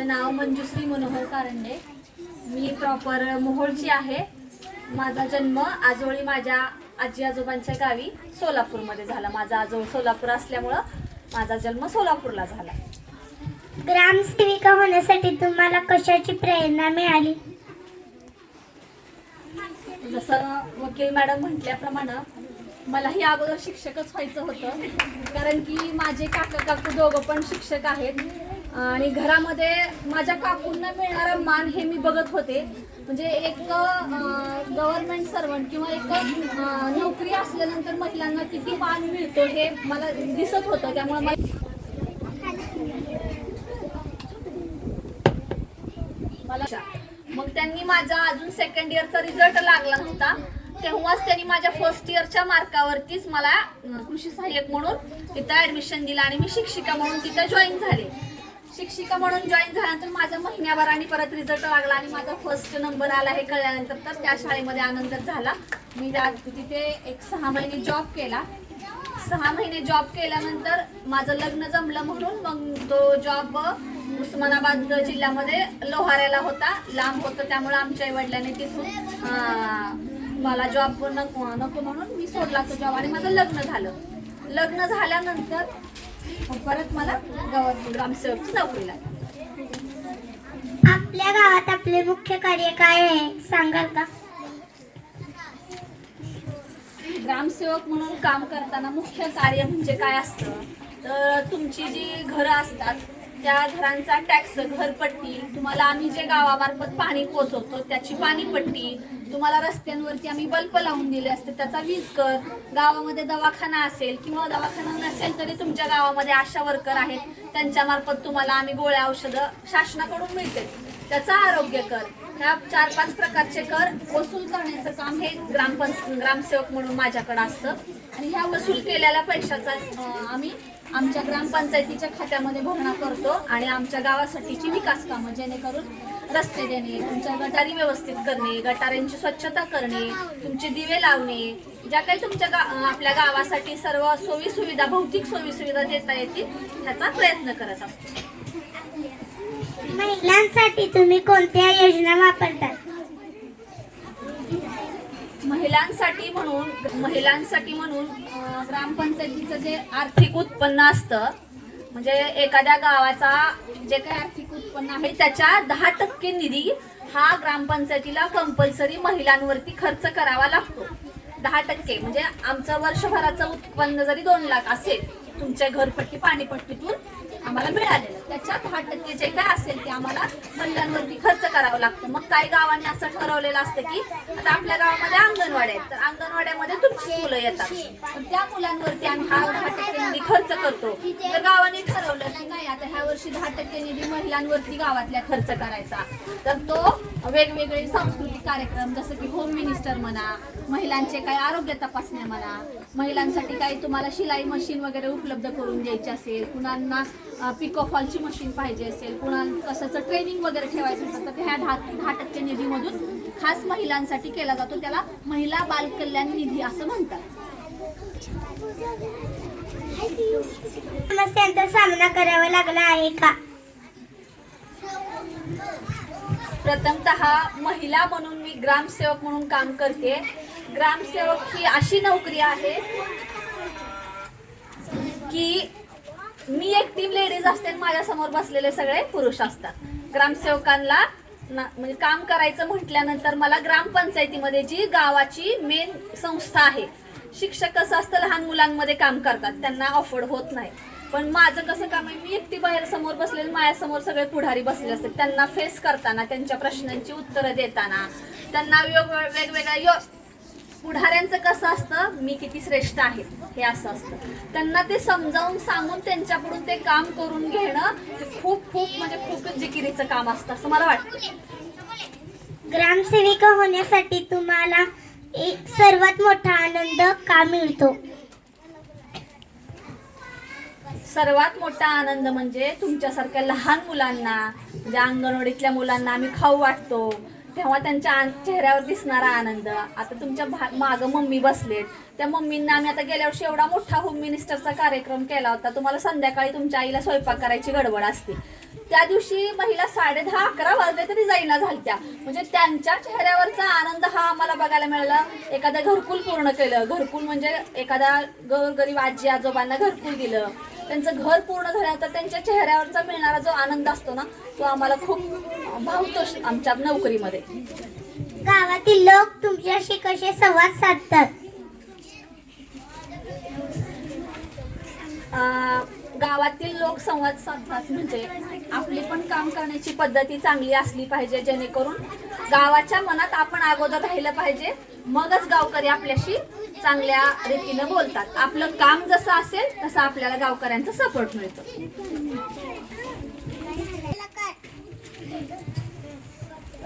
माझं नाव मंजुश्री मनोहर कारंडे. मी प्रॉपर मोहोळची आहे. माझा जन्म आजोळी माझ्या आजी आजोबांच्या गावी सोलापूरमध्ये झाला. माझा आजोळ सोलापूर असल्यामुळं माझा जन्म सोलापूरला झाला. ग्रामसेविका होण्यासाठी तुम्हाला कशाची प्रेरणा मिळाली? जसं वकील मॅडम म्हटल्याप्रमाणे मलाही अगोदर शिक्षकच व्हायचं होतं. कारण की माझे काका काकू दोघं पण शिक्षक आहेत. आणि घरामध्ये माझ्या काकूंना मिळणारा मान हे मी बघत होते. म्हणजे एक गव्हर्नमेंट सर्वंट किंवा एक नोकरी असल्यानंतर महिलांना किती मान मिळतो हे मला दिसत होतं. त्यामुळे मला मला मग त्यांनी माझा अजून सेकंड इयरचा रिझल्ट लागला नव्हता तेव्हाच त्यांनी माझ्या फर्स्ट इयरच्या मार्कावरतीच मला कृषी सहाय्यक म्हणून तिथं ऍडमिशन दिलं आणि मी शिक्षिका म्हणून तिथं जॉईन झाले. शिक्षिका म्हणून जॉईन झाल्यानंतर माझा आणि परत रिझल्ट लागला आणि माझा फर्स्ट नंबर आला हे कळल्यानंतर तर त्या शाळेमध्ये आनंद झाला. मी तिथे एक सहा महिने जॉब केला. सहा महिने जॉब केल्यानंतर माझं लग्न जमलं म्हणून मग तो जॉब उस्मानाबाद जिल्ह्यामध्ये लोहाऱ्याला होता. लांब होतं त्यामुळे आमच्या आई वडिलांनी तिथून मला जॉब नको नको म्हणून मी सोडला तो जॉब आणि माझं लग्न झालं. लग्न झाल्यानंतर मग परत मला गावात ग्रामसेवकची नोकरी लागली आपल्या गावात आपले मुख्य कार्य काय आहे? सांगाल का? ग्रामसेवक म्हणून काम करताना मुख्य कार्य म्हणजे काय असतं? तर तुमची जी घरं असतात त्या घरांचा टॅक्स घरपट्टी तुम्हाला आम्ही जे गावामार्फत पाणी पोचवतो त्याची पाणीपट्टी तुम्हाला रस्त्यांवरती आम्ही बल्ब लावून दिले असते त्याचा वीज कर गावामध्ये दवाखाना असेल किंवा दवाखाना नसेल तरी तुमच्या गावामध्ये आशा वर्कर आहेत त्यांच्यामार्फत तुम्हाला आम्ही गोळ्या औषधं शासनाकडून मिळते त्याचा आरोग्य कर ह्या चार पाच प्रकारचे कर वसूल करण्याचं काम हे ग्रामपंच ग्रामसेवक म्हणून माझ्याकडे असतं. आणि ह्या वसूल केलेल्या पैशाचा आम्ही आमच्या ग्रामपंचायतीच्या खात्यामध्ये भरणा करतो आणि आमच्या गावासाठीची विकास कामं जेणेकरून रस्ते देणे तुमच्या गटारी व्यवस्थित करणे गटाऱ्यांची स्वच्छता करणे तुमचे दिवे लावणे ज्या काही तुमच्या गा आपल्या गावासाठी सर्व सोयी सुविधा भौतिक सोयी सुविधा देता येतील ह्याचा प्रयत्न करत असतो. महिलांसाठी तुम्ही कोणत्या योजना वापरतात? महिलांसाठी म्हणून महिलांसाठी म्हणून ग्रामपंचायतीचं जे आर्थिक उत्पन्न असतं म्हणजे एखाद्या गावाचा जे काही आर्थिक उत्पन्न आहे त्याच्या दहा टक्के निधी हा ग्रामपंचायतीला कंपल्सरी महिलांवरती खर्च करावा लागतो. दहा टक्के म्हणजे आमचं वर्षभराचं उत्पन्न जरी दोन लाख असेल तुमच्या घरपट्टी पाणीपट्टीतून आम्हाला मिळालेलं. त्याच्यात दहा टक्के जे काय असेल ते आम्हाला महिलांवरती खर्च करावं लागतं. मग काही गावांनी असं ठरवलेलं असतं की आता आपल्या गावामध्ये अंगणवाड्या आहेत. तर अंगणवाड्यामध्ये मुलं येतात. त्या मुलांवरती आम्ही हा दहा टक्के निधी खर्च करतो. तर गावाने ठरवलं की नाही आता ह्या वर्षी दहा टक्के निधी महिलांवरती गावातल्या खर्च करायचा. तर तो वेगवेगळे सांस्कृतिक कार्यक्रम जसं की होम मिनिस्टर म्हणा महिलांचे काही आरोग्य तपासण्या म्हणा महिलांसाठी काही तुम्हाला शिलाई मशीन वगैरे उपलब्ध करून द्यायची असेल कुणांना पिको फॉलची मशीन पाहिजे असेल कुणा कशाचं ट्रेनिंग वगैरे ठेवायचं असेल तर ह्या दहा दहा टक्के निधीमधून खास महिलांसाठी केला जातो. त्याला महिला बाल कल्याण निधी असं म्हणतात. समस्यांचा सामना करावा लागला आहे का? प्रथमतः महिला म्हणून मी ग्रामसेवक म्हणून काम करते. ग्रामसेवक ही अशी नोकरी आहे की मी एक टीम लेडीज असते आणि माझ्यासमोर बसलेले सगळे पुरुष असतात. ग्रामसेवकांना म्हणजे काम करायचं म्हटल्यानंतर मला ग्रामपंचायतीमध्ये जी गावाची मेन संस्था आहे शिक्षक कसं असतं लहान मुलांमध्ये काम करतात त्यांना ऑफर्ड होत नाही. पण माझं कसं काम आहे मी एकटी बाहेर समोर बसलेली माझ्यासमोर सगळे पुढारी बसलेले असतात. त्यांना फेस करताना त्यांच्या प्रश्नांची उत्तरं देताना त्यांना वेगवेगळ्या पुढाऱ्यांचं कसं असतं? मी किती श्रेष्ठ आहे? हे असं असतं. त्यांना ते समजावून सांगून त्यांच्याकडून ते काम करून घेणं खूप खूप म्हणजे खूपच जिकिरीचं काम असतं असं मला वाटतं. ग्रामसेविका होण्यासाठी तुम्हाला एक सर्वात मोठा आनंद का मिळतो? सर्वात मोठा आनंद म्हणजे तुमच्यासारख्या लहान मुलांना म्हणजे अंगणवाडीतल्या मुलांना आम्ही खाऊ वाटतो तेव्हा त्यांच्या चेहऱ्यावर दिसणारा आनंद. आता तुमच्या भा मागं मम्मी बसलेत. त्या मम्मींना आम्ही आता गेल्या वर्षी एवढा मोठा होम मिनिस्टरचा कार्यक्रम केला होता. तुम्हाला संध्याकाळी तुमच्या आईला स्वयंपाक करायची गडबड असते. त्या दिवशी महिला साडे दहा अकरा वाजले तरी जाईना झालत्या. म्हणजे त्यांच्या चेहऱ्यावरचा आनंद हा आम्हाला बघायला मिळाला. एखादं घरकुल पूर्ण केलं. घरकुल म्हणजे एखादा गरीब आजी आजोबांना घरकुल दिलं. त्यांचं घर पूर्ण झाल्यानंतर त्यांच्या चेहऱ्यावरचा मिळणारा जो आनंद असतो ना तो आम्हाला खूप भावतो आमच्या नोकरीमध्ये. गावातील लोक तुमच्याशी कसे संवाद साधतात? गावातील लोक संवाद साधतात म्हणजे आपली पण काम करण्याची पद्धती चांगली असली पाहिजे जेणेकरून गावाच्या मनात आपण अगोदर राहिलं पाहिजे मगच गावकरी आपल्याशी चांगल्या रीतीनं बोलतात. आपलं काम जसं असेल तसं आपल्याला गावकऱ्यांचा सपोर्ट मिळतो.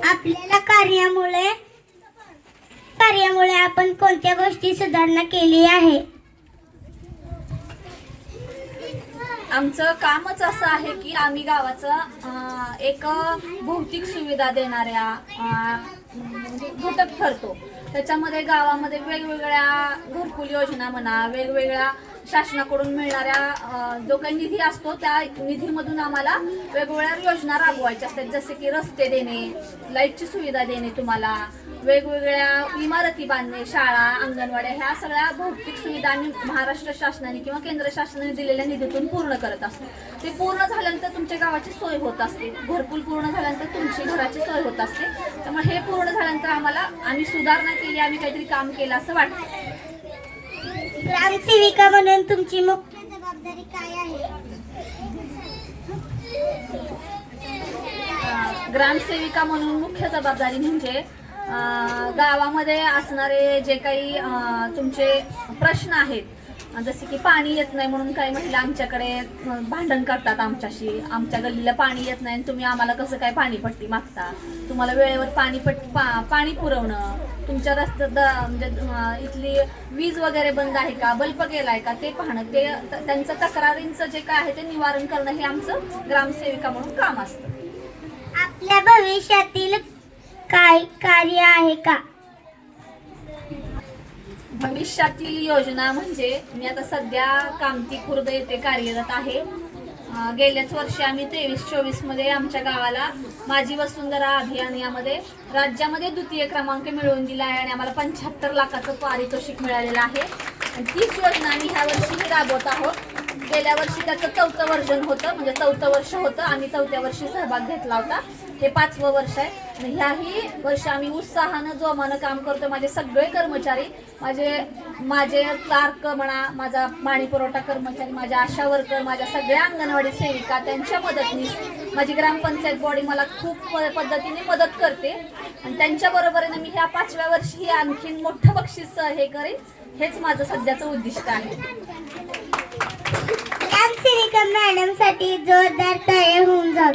आपल्याला कार्यामुळे कार्यामुळे आपण कोणत्या गोष्टी सुधारणा केली आहे? आमचं कामच असं आहे की आम्ही गावाचं एक भौतिक सुविधा देणाऱ्या म्हणजे घटक ठरतो. त्याच्यामध्ये गावामध्ये वेगवेगळ्या घरकुल योजना म्हणा वेगवेगळ्या शासनाकडून मिळणाऱ्या जो काही निधी असतो त्या निधीमधून आम्हाला वेगवेगळ्या योजना राबवायच्या असतात. जसे की रस्ते देणे लाईटची सुविधा देणे तुम्हाला वेगवेगळ्या इमारती बांधणे शाळा अंगणवाड्या ह्या सगळ्या भौतिक सुविधा आम्ही महाराष्ट्र शासनाने किंवा केंद्र शासनाने दिलेल्या निधीतून पूर्ण करत असतो. ते पूर्ण झाल्यानंतर तुमच्या गावाची सोय होत असते. घरकुल पूर्ण झाल्यानंतर तुमची घराची सोय होत असते. त्यामुळे हे पूर्ण झाल्यानंतर आम्हाला आम्ही सुधारणा केली आम्ही काहीतरी काम केलं असं वाटतं. ग्रामसेविका म्हणून तुमची मुख्य जबाबदारी काय आहे? ग्रामसेविका म्हणून मुख्य जबाबदारी म्हणजे गावामध्ये असणारे जे काही तुमचे प्रश्न आहेत जसे की पाणी येत नाही म्हणून काही महिला आमच्याकडे भांडण करतात आमच्याशी. आमच्या गल्लीला पाणी येत नाही आणि तुम्ही आम्हाला कसं काय पाणीपट्टी मागता? तुम्हाला वेळेवर पाणी पट पा पाणी पुरवणं तुमच्या रस्त्यात म्हणजे इथली वीज वगैरे बंद आहे का? बल्ब गेलाय का? ते पाहणं ते त्यांचं तक्रारींचं जे काय आहे ते निवारण करणं हे आमचं ग्रामसेविका म्हणून काम असतं. आपल्या भविष्यातील काय कार्य आहे का? भविष्यातील योजना म्हणजे मी आता सध्या कामती खुर्द येथे कार्यरत आहे. गेल्याच वर्षी आम्ही तेवीस चोवीसमध्ये आमच्या गावाला माझी वसुंधरा अभियान यामध्ये राज्यामध्ये द्वितीय क्रमांक मिळवून दिला आहे आणि आम्हाला पंच्याहत्तर लाखाचं पारितोषिक मिळालेलं आहे. आणि तीच योजना आम्ही ह्या वर्षी राबवत आहोत. गेल्या वर्षी त्याचं चौथं वर्जन होतं म्हणजे चौथं वर्ष होतं. आम्ही चौथ्या वर्षी सहभाग घेतला होता. हे पाचवं वर्ष आहे. आणि ह्याही वर्ष आम्ही उत्साहानं जोमानं काम करतो माझे सगळे कर्मचारी माझे माझे क्लार्क म्हणा माझा पाणी पुरवठा कर्मचारी माझ्या आशा वर्कर माझ्या सगळ्या अंगणवाडी सेविका त्यांच्या मदतीने माझी ग्रामपंचायत बॉडी मला खूप प- पद्धतीने मदत करते. आणि त्यांच्या बरोबरीनं मी ह्या पाचव्या वर्षी आणखीन मोठं बक्षीस हे करेन. हेच माझं सध्याचं उद्दिष्ट आहे. ग्रामसेविका मॅडमसाठी जोरदार तयार होऊन जाऊ